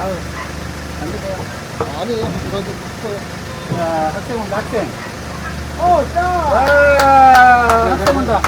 아유, 안 되네요. 아니에요. 이거 좀 커요. 자, 학생 온다, 학생. 어, 자! 와, 학생 온다.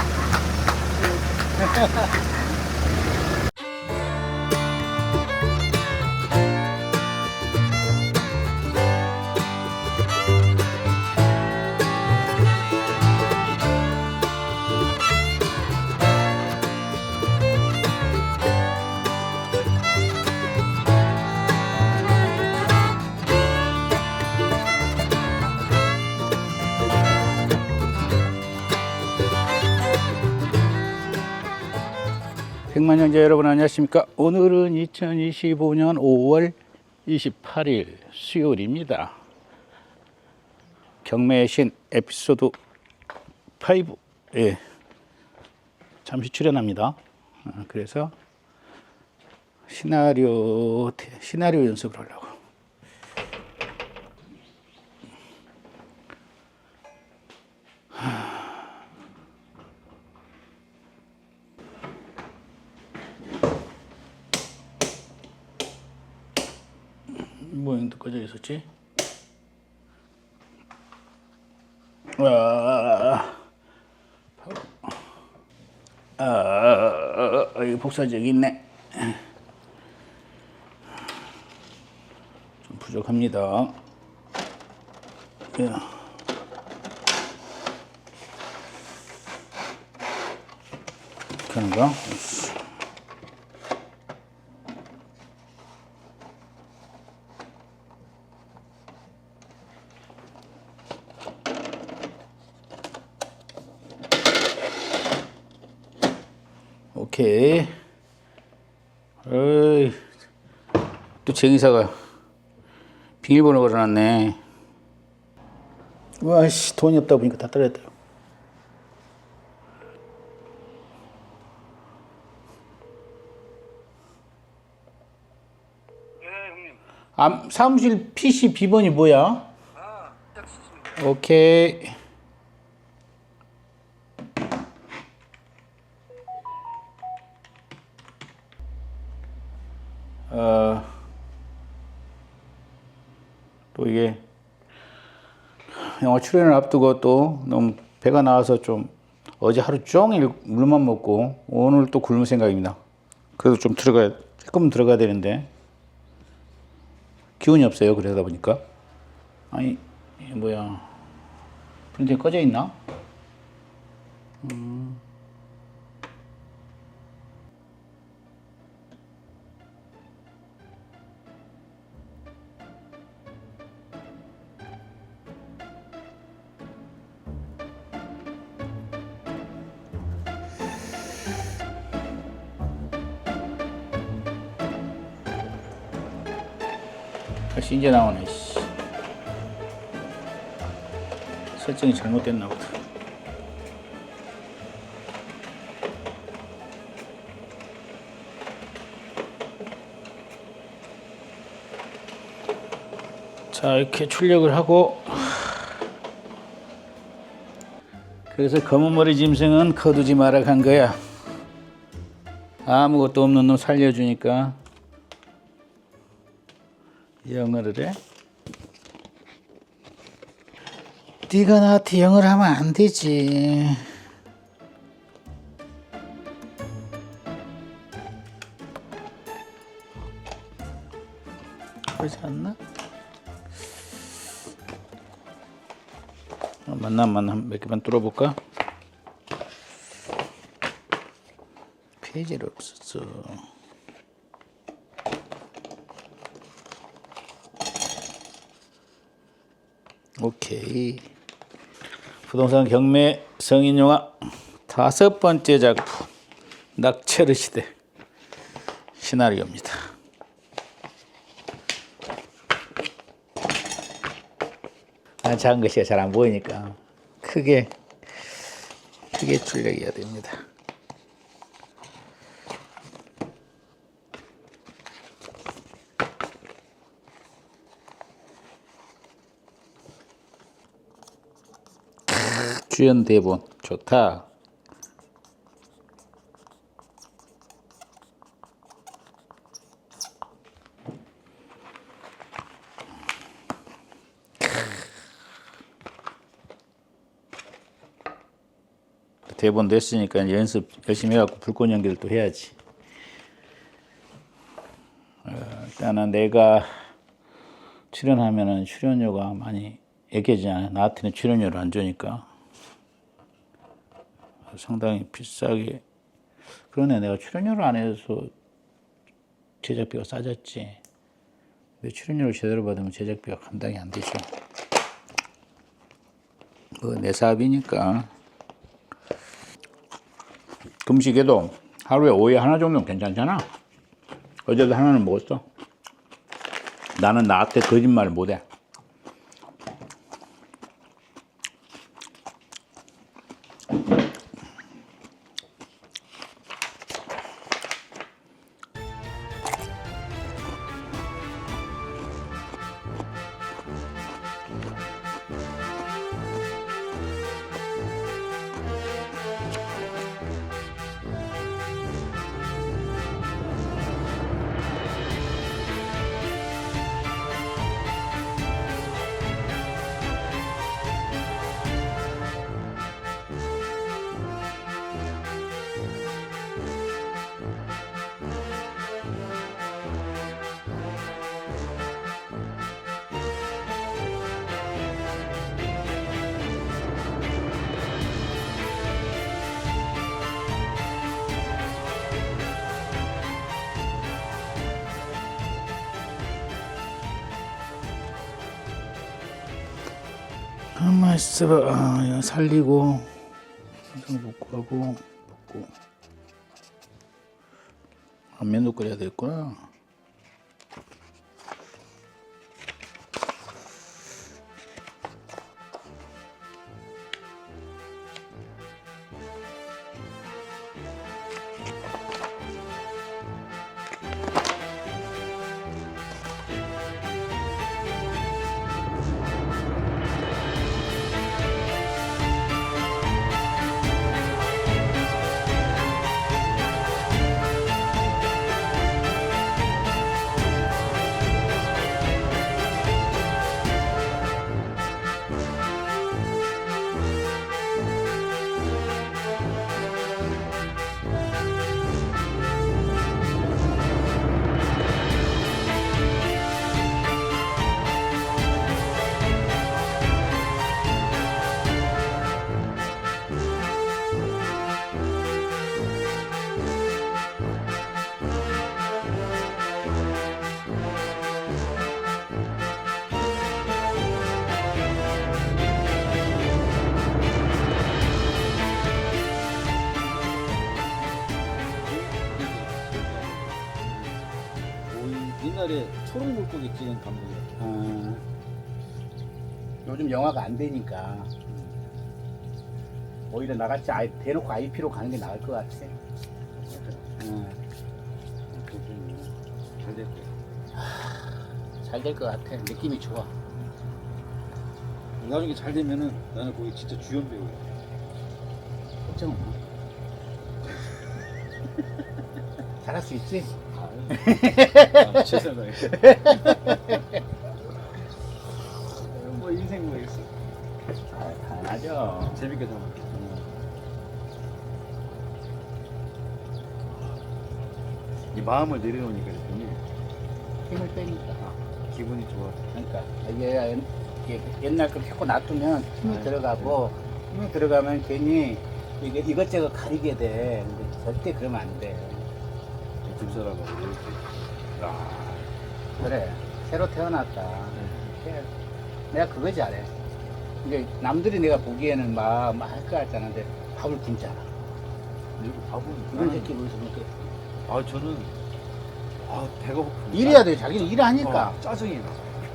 백만 형제 여러분 안녕하십니까? 오늘은 2025년 5월 28일 수요일입니다. 경매의 신 에피소드 5. 예. 잠시 출연합니다. 아, 그래서 시나리오 시나리오 연습을 하려고. 모양도 꺼져 있었지? 아, 아, 아, 아, 여기 있네. 좀 부족합니다. 예. 이렇게. 어이, 또 쟁이사가 비밀번호 걸어놨네. 와씨 돈이 없다 보니까 다 떨어졌다. 아, 사무실 PC 비번이 뭐야? 오케이. 어, 또 이게 영화 출연을 앞두고 또 너무 배가 나와서 좀 어제 하루 종일 물만 먹고 오늘 또 굶을 생각입니다. 그래도 좀 들어가야 조금 들어가야 되는데 기운이 없어요. 그러다 보니까 아니 뭐야 프린터 꺼져 있나? 다시 이제 나오네. 씨. 설정이 잘못됐나 보다. 자 이렇게 출력을 하고 그래서 검은 머리 짐승은 거두지 마라 간 거야. 아무것도 없는 놈 살려주니까 영어를 해? 네가 나한테 영어를 하면 안 되지. 그렇지 않나? 어, 안 맞나 몇 개만 뚫어볼까? 페이지를 없었어. 오케이. 부동산 경매 성인 영화 다섯 번째 작품 낙체르 시대 시나리오입니다. 아, 작은 것이 잘 안 보이니까 크게 크게 출력해야 됩니다. 출연 대본 좋다. 대본 됐으니까 연습 열심히 해갖고 불꽃 연기를 또 해야지. 어, 일단은 내가 출연하면은 출연료가 많이 얘기하지 않아요. 나한테는 출연료를 안 주니까. 상당히 비싸게. 그러네, 내가 출연료를 안 해서 제작비가 싸졌지. 근데 출연료를 제대로 받으면 제작비가 감당이 안 되죠. 뭐내 사업이니까. 금식에도 하루에 오이 하나 정도는 괜찮잖아. 어제도 하나는 먹었어. 나는 나한테 거짓말을 못해. 아, 맛있어. 아, 살리고, 좀 먹고 하고, 먹고. 안면도 끓여야 되겠구나. 옛날에 초록 물고기 찍은 감독이라. 아, 요즘 영화가 안 되니까 오히려 나같이 아예 대놓고 IP로 가는 게 나을 것 같아. 응, 잘 됐대. 잘될 것 같아. 느낌이 좋아. 나중에 잘 되면은 나는 거기 진짜 주연 배우야. 걱정 마. 잘할 수 있지? 아, 다해. 뭐 인생 뭐 있어. 아, 당연하죠. 재밌게 살아. 이 마음을 내려놓으니까 대표님 힘을 빼니까. 기분이 좋아. 그러니까 이게, 이게 옛날 거 펴고 놔두면 힘이 아, 들어가고 힘이 들어가면 괜히 이게 이것저것 가리게 돼. 근데 절대 그러면 안 돼. 집사라고 이렇게. 아, 그래. 새로 태어났다. 이렇게. 내가 그거 잘해. 이게 남들이 내가 보기에는 막, 막할거 같잖아. 근데 밥을 굶잖아. 이렇게 밥은 이런 나는- 새끼 무슨 이렇게. 아 저는 아 배가 고프. 일해야 돼. 자기는 일을 하니까. 어, 짜증이 나.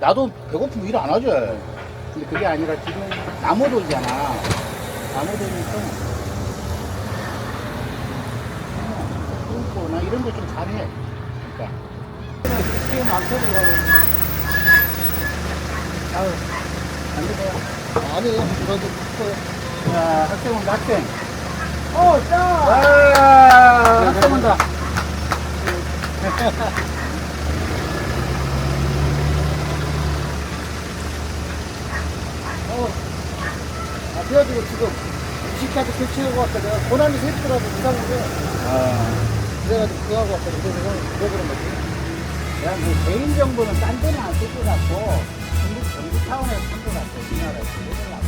나도 배고프면 일 안 하죠. 근데 그게 아니라 지금 나무 돌잖아. 나무 돌니까. 끊고 나 이런 거 좀 잘해. 그러니까. 지금 안 터지고. 아유, 안 되세요. 아니에요. 저도 야, 학생 온다, 학생. 어, 짜! 와, 학생 온다. 아, 그래가지고 지금 음식 이렇게까지 교체하고 왔다. 내가 고난이 새더라도 이상한 게. 아. 그래가지고 그거 하고 왔거든. 그래서 형, 왜 그런 거지? 그냥 그 개인 정보는 딴 데는 안 쓸 것 같고, 전국, 전국 타운에서 쓸것 같아, 우리나라에서.